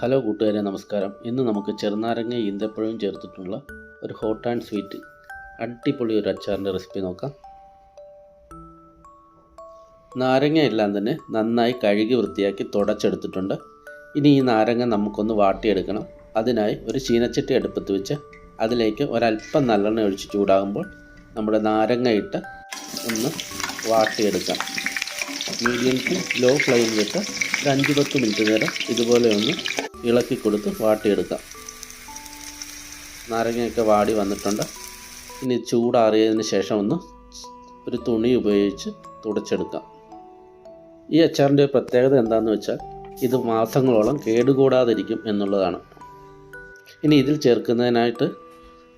Hello കൂട്ടുകാരെ നമസ്കാരം. ഇന്ന് നമുക്ക് ചെറുനാരങ്ങ ഈന്തപ്പഴവും ചേർത്തിട്ടുള്ള ഒരു ഹോട്ട് ആൻഡ് സ്വീറ്റ് അടിപൊളി ഒരു അച്ചാറിന്റെ റെസിപ്പി നോക്കാം. നാരങ്ങ എല്ലാം തന്നെ നന്നായി കഴുകി വൃത്തിയാക്കി തുടച്ചെടുത്തിട്ടുണ്ട്. ഇനി ഈ നാരങ്ങ നമുക്കൊന്ന് വാട്ടിയെടുക്കണം. അതിനായി ഒരു ചീനച്ചട്ടി അടുപ്പത്ത് വെച്ച് അതിലേക്ക് ഒരല്പം നല്ലെണ്ണ ഒഴിച്ച് ചൂടാകുമ്പോൾ നമ്മുടെ നാരങ്ങ ഇട്ട് ഒന്ന് വാട്ടിയെടുക്കാം. മീഡിയം ടു ലോ ഫ്ലെയിമിലിട്ട് ഒരു അഞ്ച് പത്ത് മിനിറ്റ് നേരം ഇതുപോലെ ഒന്ന് ഇളക്കി കൊടുത്ത് വാട്ടിയെടുക്കാം. നാരങ്ങയൊക്കെ വാടി വന്നിട്ടുണ്ട്. ഇനി ചൂടാറിയതിന് ശേഷം ഒന്ന് ഒരു തുണി ഉപയോഗിച്ച് തുടച്ചെടുക്കാം. ഈ അച്ചാറിന്റെ പ്രത്യേകത എന്താണെന്ന് വെച്ചാൽ ഇത് മാസങ്ങളോളം കേടുകൂടാതിരിക്കും എന്നുള്ളതാണ്. ഇനി ഇതിൽ ചേർക്കുന്നതിനായിട്ട്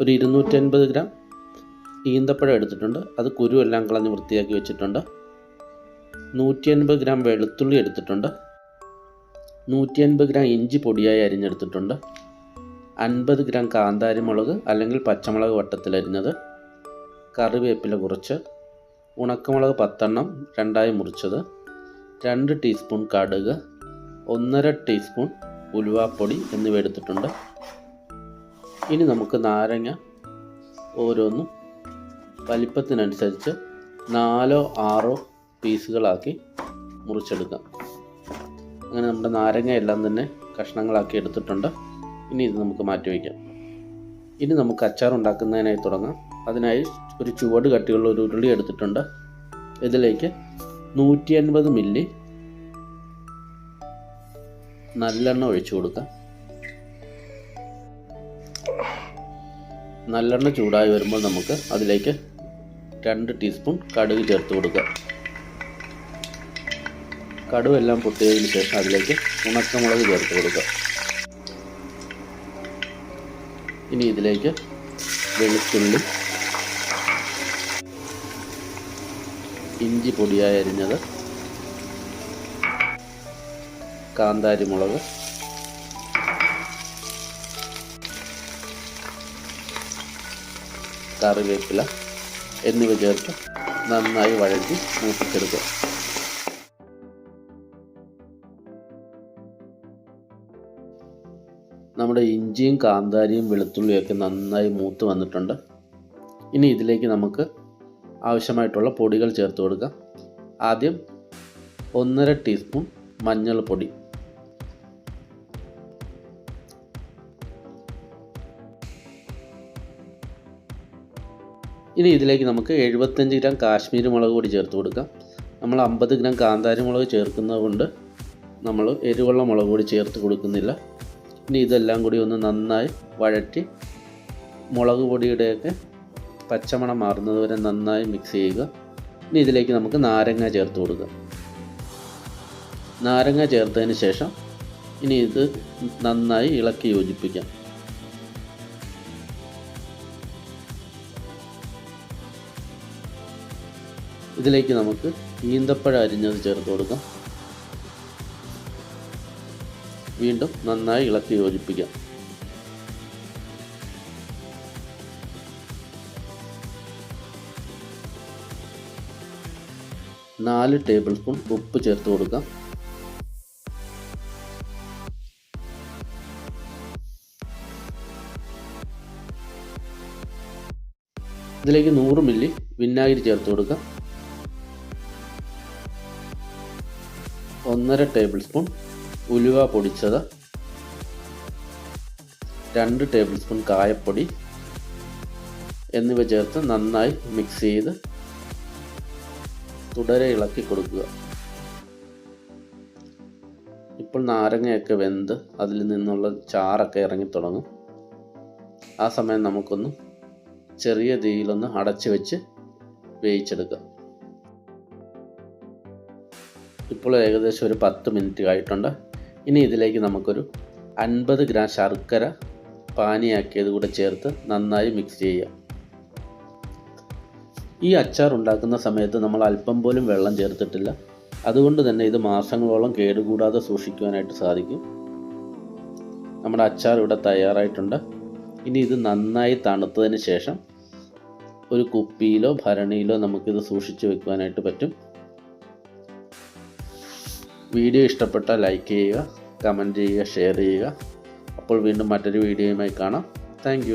ഒരു ഇരുന്നൂറ്റൻപത് ഗ്രാം ഈന്തപ്പഴം എടുത്തിട്ടുണ്ട്. അത് കുരു എല്ലാം കളഞ്ഞ് വൃത്തിയാക്കി വെച്ചിട്ടുണ്ട്. നൂറ്റി അൻപത് ഗ്രാം വെളുത്തുള്ളി എടുത്തിട്ടുണ്ട്. നൂറ്റി അൻപത് ഗ്രാം ഇഞ്ചി പൊടിയായി അരിഞ്ഞെടുത്തിട്ടുണ്ട്. അൻപത് ഗ്രാം കാന്താരി മുളക് അല്ലെങ്കിൽ പച്ചമുളക് വട്ടത്തിലരിഞ്ഞത് കറിവേപ്പില കുറച്ച്. ഉണക്കമുളക് പത്തെണ്ണം രണ്ടായി മുറിച്ചത്. രണ്ട് ടീസ്പൂൺ കടുക്. ഒന്നര ടീസ്പൂൺ ഉലുവാപ്പൊടി എന്നിവ എടുത്തിട്ടുണ്ട്. ഇനി നമുക്ക് നാരങ്ങ ഓരോന്നും വലിപ്പത്തിനനുസരിച്ച് നാലോ ആറോ പീസുകളാക്കി മുറിച്ചെടുക്കാം. അങ്ങനെ നമ്മുടെ നാരങ്ങ എല്ലാം തന്നെ കഷ്ണങ്ങളാക്കി എടുത്തിട്ടുണ്ട്. ഇനി ഇത് നമുക്ക് മാറ്റി വയ്ക്കാം. ഇനി നമുക്ക് അച്ചാർ ഉണ്ടാക്കുന്നതിനായി തുടങ്ങാം. അതിനായി ഒരു ചുവട് കട്ടിയുള്ള ഒരു ഉരുളി എടുത്തിട്ടുണ്ട്. ഇതിലേക്ക് നൂറ്റി അൻപത് മില്ലി നല്ലെണ്ണ ഒഴിച്ചു കൊടുക്കാം. നല്ലെണ്ണ ചൂടായി വരുമ്പോൾ നമുക്ക് അതിലേക്ക് രണ്ട് ടീസ്പൂൺ കടുക് ചേർത്ത് കൊടുക്കാം. കടുവെല്ലാം പൊട്ടിയതിന് ശേഷം അതിലേക്ക് ഉണക്കമുളക് ചേർത്ത് കൊടുക്കുക. ഇനി ഇതിലേക്ക് വെളുത്തുള്ളി ഇഞ്ചി പൊടിയായി അരിഞ്ഞത് കാന്താരി മുളക് കറിവേപ്പില എന്നിവ ചേർത്ത് നന്നായി വഴറ്റി മൂപ്പിച്ചെടുക്കുക. നമ്മുടെ ഇഞ്ചിയും കാന്താരിയും വെളുത്തുള്ളിയൊക്കെ നന്നായി മൂത്ത് വന്നിട്ടുണ്ട്. ഇനി ഇതിലേക്ക് നമുക്ക് ആവശ്യമായിട്ടുള്ള പൊടികൾ ചേർത്ത് കൊടുക്കാം. ആദ്യം ഒന്നര ടീസ്പൂൺ മഞ്ഞൾപ്പൊടി. ഇനി ഇതിലേക്ക് നമുക്ക് എഴുപത്തഞ്ച് ഗ്രാം കാശ്മീരി മുളക് പൊടി ചേർത്ത് കൊടുക്കാം. നമ്മൾ അമ്പത് ഗ്രാം കാന്താരി മുളക് ചേർക്കുന്നത് കൊണ്ട് നമ്മൾ എരിവുള്ള മുളക് പൊടി ചേർത്ത് കൊടുക്കുന്നില്ല. ഇനി ഇതെല്ലാം കൂടി ഒന്ന് നന്നായി വഴറ്റി മുളക് പൊടിയുടെയൊക്കെ പച്ചമണം മാറുന്നത് വരെ നന്നായി മിക്സ് ചെയ്യുക. ഇനി ഇതിലേക്ക് നമുക്ക് നാരങ്ങ ചേർത്ത് കൊടുക്കുക. നാരങ്ങ ചേർത്തതിന് ശേഷം ഇനി ഇത് നന്നായി ഇളക്കി യോജിപ്പിക്കാം. ഇതിലേക്ക് നമുക്ക് ഈന്തപ്പഴ അരിഞ്ഞത് ചേർത്ത് കൊടുക്കാം. വീണ്ടും നന്നായി ഇളക്കി യോജിപ്പിക്കാം. നാല് ടേബിൾ സ്പൂൺ ഉപ്പ് ചേർത്ത് കൊടുക്കാം. ഇതിലേക്ക് നൂറ് മില്ലി വിനാഗിരി ചേർത്ത് കൊടുക്കാം. ഒന്നര ടേബിൾ സ്പൂൺ ഉലുവ പൊടിച്ചത് രണ്ട് ടേബിൾ സ്പൂൺ കായപ്പൊടി എന്നിവ ചേർത്ത് നന്നായി മിക്സ് ചെയ്ത് തുടരെ ഇളക്കി കൊടുക്കുക. ഇപ്പോൾ നാരങ്ങയൊക്കെ വെന്ത് അതിൽ നിന്നുള്ള ചാറൊക്കെ ഇറങ്ങി തുടങ്ങും. ആ സമയം നമുക്കൊന്ന് ചെറിയ തീയിലൊന്ന് അടച്ചു വെച്ച് വേവിച്ചെടുക്കാം ഇപ്പോൾ ഏകദേശം ഒരു പത്ത് മിനിറ്റ് ആയിട്ടുണ്ട്. ഇനി ഇതിലേക്ക് നമുക്കൊരു അൻപത് ഗ്രാം ശർക്കര പാനിയാക്കിയത് കൂടെ ചേർത്ത് നന്നായി മിക്സ് ചെയ്യാം ഈ അച്ചാർ ഉണ്ടാക്കുന്ന സമയത്ത് നമ്മൾ അല്പം പോലും വെള്ളം ചേർത്തിട്ടില്ല. അതുകൊണ്ട് തന്നെ ഇത് മാസങ്ങളോളം കേടുകൂടാതെ സൂക്ഷിക്കുവാനായിട്ട് സാധിക്കും. നമ്മുടെ അച്ചാർ ഇവിടെ തയ്യാറായിട്ടുണ്ട്. ഇനി ഇത് നന്നായി തണുത്തതിന് ശേഷം ഒരു കുപ്പിയിലോ ഭരണിയിലോ നമുക്കിത് സൂക്ഷിച്ചു വെക്കുവാനായിട്ട് പറ്റും. വീഡിയോ ഇഷ്ടപ്പെട്ടാൽ ലൈക്ക് ചെയ്യുക കമന്റ് ചെയ്യുക ഷെയർ ചെയ്യുക. അപ്പോൾ വീണ്ടും മറ്റൊരു വീഡിയോയുമായി കാണാം. താങ്ക്